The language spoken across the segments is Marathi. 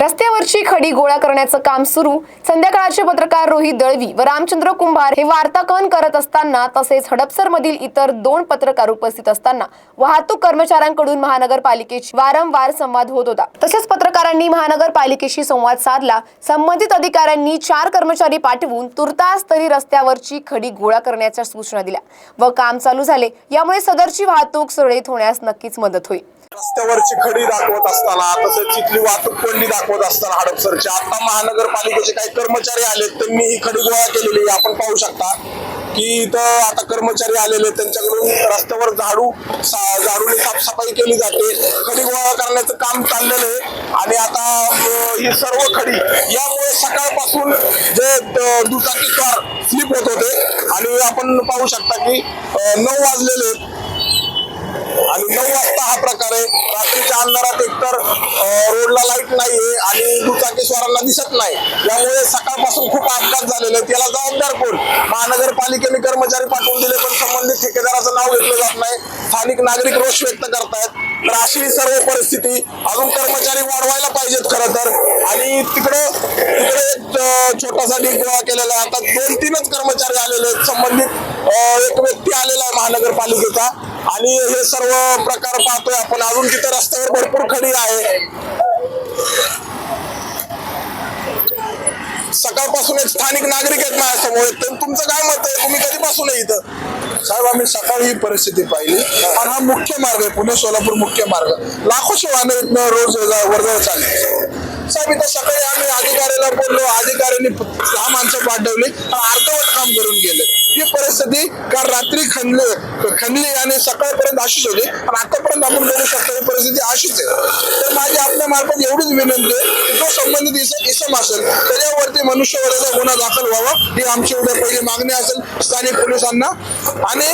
रस्त्यावरची खडी गोळा करण्याचं काम सुरू. संध्याकाळचे पत्रकार रोहित दळवी व रामचंद्र कुंभार हे वार्ताकन करत असताना तसेच हडपसर मधील इतर दोन पत्रकार उपस्थित असताना वाहतूक कर्मचाऱ्यांकडून महानगरपालिकेशी वारंवार संवाद होत होता. तसेच पत्रकारांनी महानगरपालिकेशी संवाद साधला. संबंधित अधिकाऱ्यांनी चार कर्मचारी पाठवून तुर्तास तरी रस्त्यावरची खडी गोळा करण्याच्या सूचना दिल्या व काम चालू झाले. यामुळे सदरची वाहतूक सुरळीत होण्यास नक्कीच मदत होईल. रस्त्यावरची खडी दाखवत असताना तसंच तिथली वाहतूक कोंडी दाखवत असताना हडपसरची. आता महानगरपालिकेचे काही कर्मचारी आलेत त्यांनी ही खडी गोळा केलेली आहे. आपण पाहू शकता की इथं आता कर्मचारी आलेले आहेत. त्यांच्याकडून रस्त्यावर झाडू सा- झाडूने साफसफाई केली जाते. खडी गोळा करण्याचं काम चाललेलं आहे. आणि आता ही सर्व खडी यामुळे सकाळपासून जे दुचाकी कार स्लिप होत होते. आणि आपण पाहू शकता की नऊ वाजलेले आहेत. आणि नऊ वाजता हा प्रकार आहे. रात्रीच्या अंधारात एकतर रोडला लाइट नाहीये आणि दुचाकीस्वारांना दिसत नाही. यामुळे सकाळपासून खूप अपघात झालेले आहेत. याला जबाबदार कोण? महानगरपालिकेने कर्मचारी पाठवून दिले पण संबंधित ठेकेदाराचं नाव घेतलं जात नाही. स्थानिक नागरिक रोष व्यक्त करतायत. तर अशी ही सर्व परिस्थिती अजून कर्मचारी वाढवायला पाहिजेत खरं तर. आणि तिकडं तिकडे एक छोटासा डी गोळा केलेला आहे. आता दोन तीनच कर्मचारी आलेले आहेत. संबंधित एक व्यक्ती महानगरपालिकेचा. आणि हे सर्व प्रकार पाहतोय आपण. अजून तिथं रस्त्यावर भरपूर खडी आहे. सकाळपासून एक स्थानिक नागरिक आहेत माझ्यासमोर. तर तुमचं काय मत आहे? तुम्ही कधीपासून आहे इथं? साहेब आम्ही सकाळी ही परिस्थिती पाहिली. आणि हा मुख्य मार्ग आहे. पुणे सोलापूर मुख्य मार्ग. लाखो वाहनं इथनं रोज वर्दळ चालले. साहेब इथं सकाळी आम्ही अधिकाऱ्याला बोललो. अधिकाऱ्यांनी हा माणसं पाठवली. आणि अर्धवट काम करून गेले. ही परिस्थिती काल रात्री खणली खणली आणि सकाळपर्यंत अशीच होती. आणि आतापर्यंत आपण बोलू शकतो ही परिस्थिती अशीच आहे. तर माझी आपल्या मार्फत एवढीच विनंती आहे की जो संबंधित इस- इसम असेल त्याच्यावरती मनुष्यवधाचा गुन्हा दाखल व्हावा. ही आमची उद्या पहिली मागणी असेल स्थानिक पोलिसांना. आणि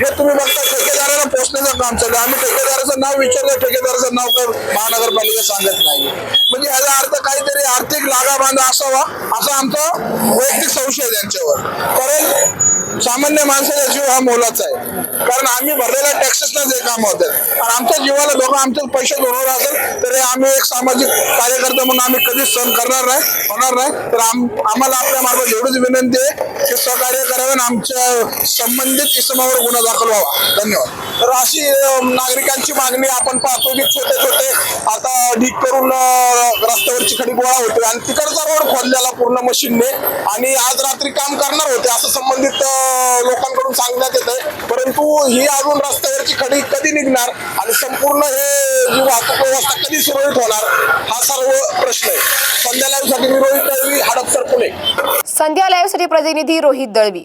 हे तुम्ही बघता ठेकेदाराला पोहोचण्याचं काम चाललं आम्ही ठेकेदाराचं नाव विचारलं ठेकेदाराचं नाव काय महानगरपालिका सांगत नाही. म्हणजे याचा अर्थ काहीतरी आर्थिक लागाबांधा असावा असा आमचा वैयक्तिक संशय आहे त्यांच्यावर. कारण सामान्य माणसाचा जीव हा मोलाचा आहे. कारण आम्ही भरलेल्या टॅक्सेसलाच हे काम होत आणि आमच्या जीवाला धोका आमचे पैसे धोरणार असेल तर हे आम्ही एक सामाजिक कार्यकर्ता म्हणून आम्ही कधीच सहन करणार नाही होणार नाही. तर आम आम्हाला आपल्या मार्फत एवढीच विनंती आहे की सहकार्य करावे आणि आमच्या संबंधित इसमावर गुन्हा दाखल व्हावा. धन्यवाद. तर अशी नागरिकांची मागणी आपण पाहतो की छोटे छोटे आता ढीक करून रस्त्यावरची खडी गोळा होते आणि तिकडचा रोड खोदलेला पूर्ण मशीनने आणि आज रात्री काम करणार होते असं संबंधित लोकांकडून सांगण्यात येत आहे परंतु ही अजून रस्त्यावरची खडी कधी निघणार आणि संपूर्ण हे जी वाहतूक व्यवस्था कधी सुरळीत होणार हा सर्व प्रश्न आहे. संध्याकाळसाठी मी रोहित दळवी हडपसर पुणे. संध्या लाईव्हसाठी प्रतिनिधी रोहित दळवी.